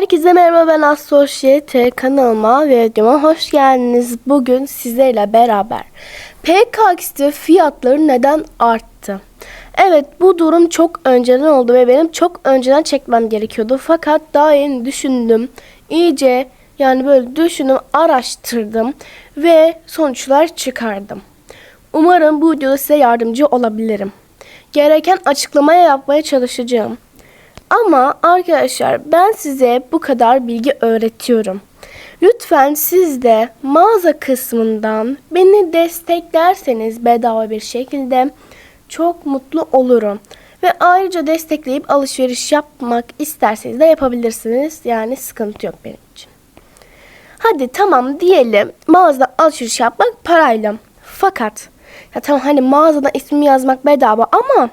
Herkese merhaba ben Assosyete kanalıma ve videoma hoş geldiniz. Bugün sizlerle beraber PKX'de fiyatları neden arttı? Evet bu durum çok önceden oldu ve benim çok önceden çekmem gerekiyordu. Fakat daha yeni düşündüm. İyice yani böyle düşündüm, araştırdım ve sonuçlar çıkardım. Umarım bu videoda size yardımcı olabilirim. Gereken açıklamaya yapmaya çalışacağım. Ama arkadaşlar ben size bu kadar bilgi öğretiyorum. Lütfen siz de mağaza kısmından beni desteklerseniz bedava bir şekilde çok mutlu olurum. Ve ayrıca destekleyip alışveriş yapmak isterseniz de yapabilirsiniz. Yani sıkıntı yok benim için. Hadi tamam diyelim mağazada alışveriş yapmak parayla. Fakat ya tamam hani mağazada ismi yazmak bedava ama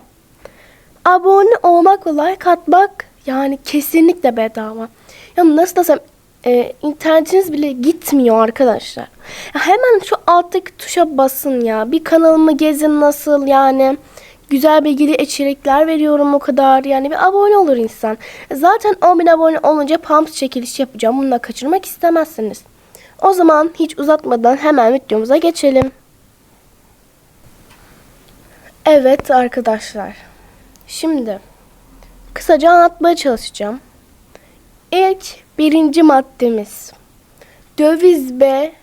abone olmak ve like atmak yani kesinlikle bedava. Ya nasıl desem e, internetiniz bile gitmiyor arkadaşlar. Ya hemen şu alttaki tuşa basın ya. Bir kanalımı gezin nasıl yani. Güzel bilgili içerikler veriyorum o kadar. Yani bir abone olur insan. Zaten 10 bin abone olunca pump çekiliş yapacağım. Bunu da kaçırmak istemezsiniz. O zaman hiç uzatmadan hemen videomuza geçelim. Evet arkadaşlar. Şimdi kısaca anlatmaya çalışacağım. İlk birinci maddemiz döviz ve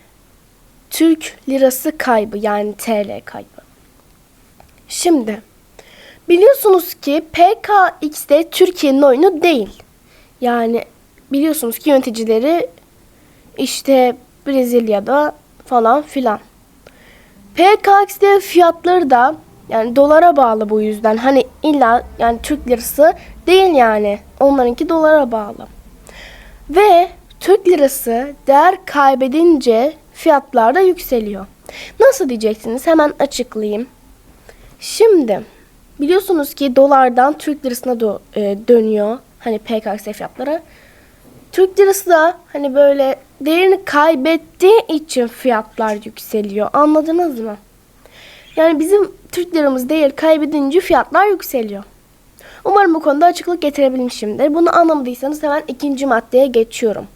Türk lirası kaybı yani TL kaybı. Şimdi biliyorsunuz ki PKX'de Türkiye'nin oyunu değil. Yani biliyorsunuz ki yöneticileri işte Brezilya'da falan filan. PKX'de fiyatları da yani dolara bağlı bu yüzden. Hani illa yani Türk lirası değil yani. Onlarınki dolara bağlı. Ve Türk lirası değer kaybedince fiyatlar da yükseliyor. Nasıl diyeceksiniz? Hemen açıklayayım. Şimdi biliyorsunuz ki dolardan Türk lirasına do- e, dönüyor. Hani PKX fiyatları. Türk lirası da hani böyle değerini kaybettiği için fiyatlar yükseliyor. Anladınız mı? Yani bizim Türk liramız değer kaybedince fiyatlar yükseliyor. Umarım bu konuda açıklık getirebilmişimdir. Bunu anlamadıysanız hemen ikinci maddeye geçiyorum.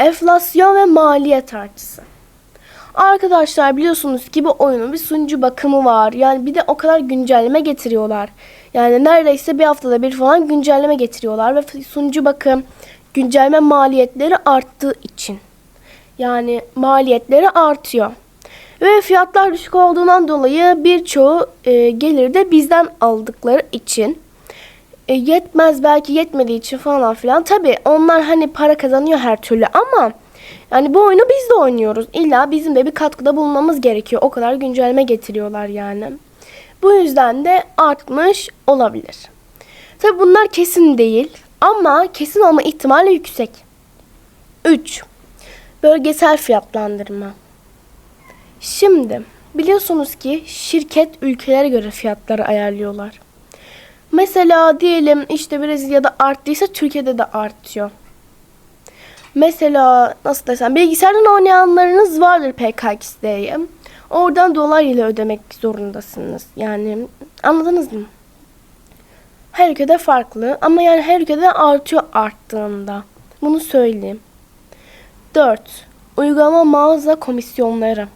Enflasyon ve maliyet artışı. Arkadaşlar biliyorsunuz ki bu oyunun bir sunucu bakımı var. Yani bir de o kadar güncelleme getiriyorlar. Yani neredeyse bir haftada bir falan güncelleme getiriyorlar ve sunucu bakım güncelleme maliyetleri arttığı için. Yani maliyetleri artıyor. Ve fiyatlar düşük olduğundan dolayı birçoğu e, gelir de bizden aldıkları için e, yetmez belki yetmediği için falan filan. Tabi onlar hani para kazanıyor her türlü ama yani bu oyunu biz de oynuyoruz. İlla bizim de bir katkıda bulunmamız gerekiyor. O kadar güncelleme getiriyorlar yani. Bu yüzden de artmış olabilir. Tabi bunlar kesin değil ama kesin olma ihtimali yüksek. 3. Bölgesel fiyatlandırma. Şimdi biliyorsunuz ki şirket ülkelere göre fiyatları ayarlıyorlar. Mesela diyelim işte Brezilya'da arttıysa Türkiye'de de artıyor. Mesela nasıl desem bilgisayardan oynayanlarınız vardır PKX'de. Oradan dolar ile ödemek zorundasınız. Yani anladınız mı? Her ülkede farklı ama yani her ülkede artıyor arttığında. Bunu söyleyeyim. 4. Uygulama mağaza komisyonları.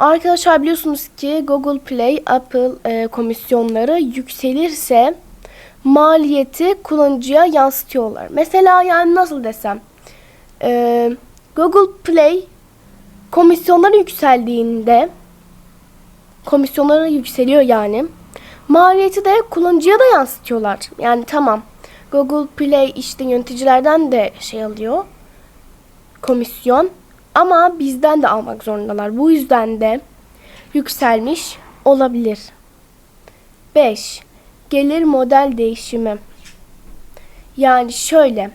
Arkadaşlar biliyorsunuz ki Google Play, Apple e, komisyonları yükselirse maliyeti kullanıcıya yansıtıyorlar. Mesela yani nasıl desem e, Google Play komisyonları yükseldiğinde komisyonları yükseliyor yani maliyeti de kullanıcıya da yansıtıyorlar. Yani tamam Google Play işte yöneticilerden de şey alıyor komisyon ama bizden de almak zorundalar. Bu yüzden de yükselmiş olabilir. 5. Gelir model değişimi. Yani şöyle.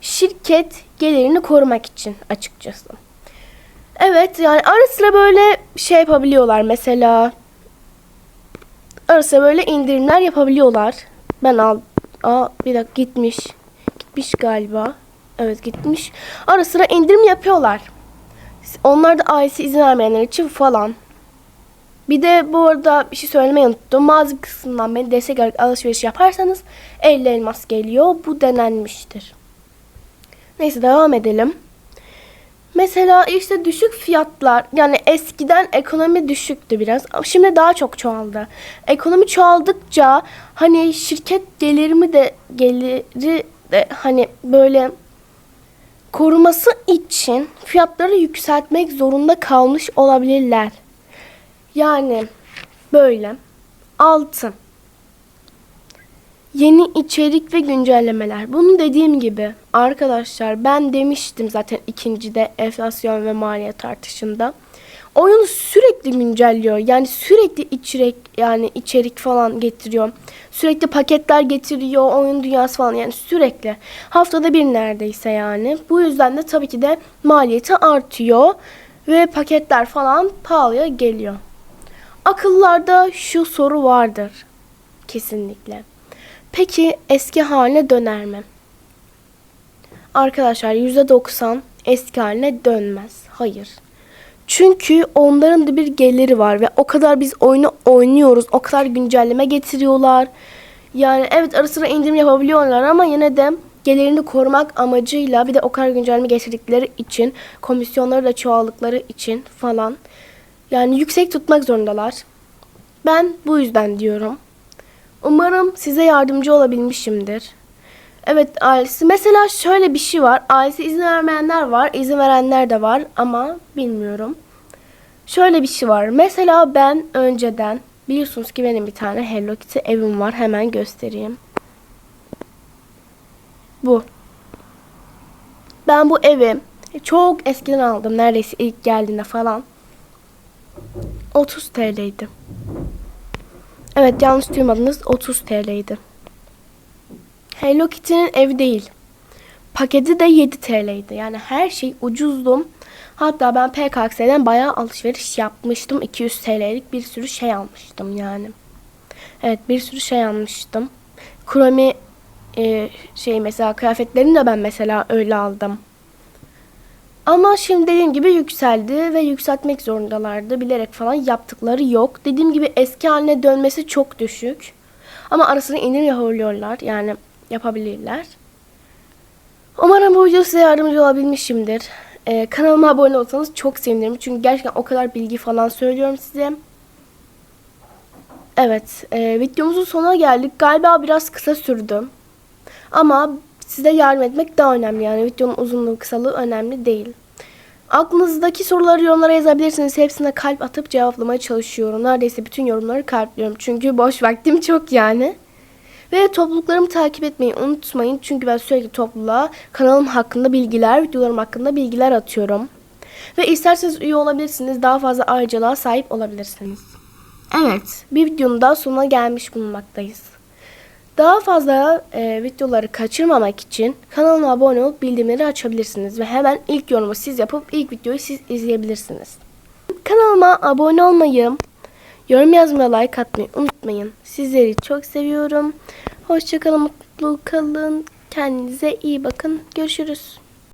Şirket gelirini korumak için açıkçası. Evet yani ara sıra böyle şey yapabiliyorlar mesela. Ara sıra böyle indirimler yapabiliyorlar. Ben al... Aa bir dakika gitmiş. Gitmiş galiba. Evet gitmiş. Ara sıra indirim yapıyorlar. Onlar da ailesi izin vermeyenler için falan. Bir de bu arada bir şey söylemeyi unuttum. Mağaza kısmından beni destek alarak alışveriş yaparsanız 50 elmas geliyor. Bu denenmiştir. Neyse devam edelim. Mesela işte düşük fiyatlar yani eskiden ekonomi düşüktü biraz şimdi daha çok çoğaldı. Ekonomi çoğaldıkça hani şirket gelirimi de geliri de hani böyle koruması için fiyatları yükseltmek zorunda kalmış olabilirler. Yani böyle altın Yeni içerik ve güncellemeler. Bunu dediğim gibi arkadaşlar ben demiştim zaten ikincide enflasyon ve maliyet tartışında. Oyunu sürekli güncelliyor. Yani sürekli içerik yani içerik falan getiriyor. Sürekli paketler getiriyor. Oyun dünyası falan yani sürekli. Haftada bir neredeyse yani. Bu yüzden de tabii ki de maliyeti artıyor ve paketler falan pahalıya geliyor. Akıllarda şu soru vardır. Kesinlikle. Peki eski haline döner mi? Arkadaşlar %90 eski haline dönmez. Hayır. Çünkü onların da bir geliri var ve o kadar biz oyunu oynuyoruz. O kadar güncelleme getiriyorlar. Yani evet ara sıra indirim yapabiliyorlar ama yine de gelirini korumak amacıyla bir de o kadar güncelleme getirdikleri için komisyonları da çoğaldıkları için falan yani yüksek tutmak zorundalar. Ben bu yüzden diyorum. Umarım size yardımcı olabilmişimdir. Evet ailesi. Mesela şöyle bir şey var. Ailesi izin vermeyenler var. izin verenler de var ama bilmiyorum. Şöyle bir şey var. Mesela ben önceden biliyorsunuz ki benim bir tane Hello Kitty evim var. Hemen göstereyim. Bu. Ben bu evi çok eskiden aldım. Neredeyse ilk geldiğinde falan. 30 TL'ydi. Evet yanlış duymadınız 30 TL'ydi. Hello Kitty'nin evi değil. Paketi de 7 TL'ydi. Yani her şey ucuzdu. Hatta ben PKX'den bayağı alışveriş yapmıştım. 200 TL'lik bir sürü şey almıştım yani. Evet bir sürü şey almıştım. Kromi e, şey mesela kıyafetlerini de ben mesela öyle aldım. Ama şimdi dediğim gibi yükseldi ve yükseltmek zorundalardı. Bilerek falan yaptıkları yok. Dediğim gibi eski haline dönmesi çok düşük. Ama arasını indirim yapabiliyorlar. Yani yapabilirler. Umarım bu video size yardımcı olabilmişimdir. Ee, kanalıma abone olsanız çok sevinirim. Çünkü gerçekten o kadar bilgi falan söylüyorum size. Evet, e, videomuzun sonuna geldik. Galiba biraz kısa sürdü. Ama size yardım etmek daha önemli. Yani videonun uzunluğu, kısalığı önemli değil. Aklınızdaki soruları yorumlara yazabilirsiniz. Hepsine kalp atıp cevaplamaya çalışıyorum. Neredeyse bütün yorumları kalpliyorum. Çünkü boş vaktim çok yani. Ve topluluklarımı takip etmeyi unutmayın. Çünkü ben sürekli topluluğa kanalım hakkında bilgiler, videolarım hakkında bilgiler atıyorum. Ve isterseniz üye olabilirsiniz. Daha fazla ayrıcalığa sahip olabilirsiniz. Evet, bir videonun daha sonuna gelmiş bulunmaktayız. Daha fazla e, videoları kaçırmamak için kanalıma abone olup bildirimleri açabilirsiniz. Ve hemen ilk yorumu siz yapıp ilk videoyu siz izleyebilirsiniz. Kanalıma abone olmayı, yorum yazmayı, like atmayı unutmayın. Sizleri çok seviyorum. Hoşçakalın, mutlu kalın. Kendinize iyi bakın. Görüşürüz.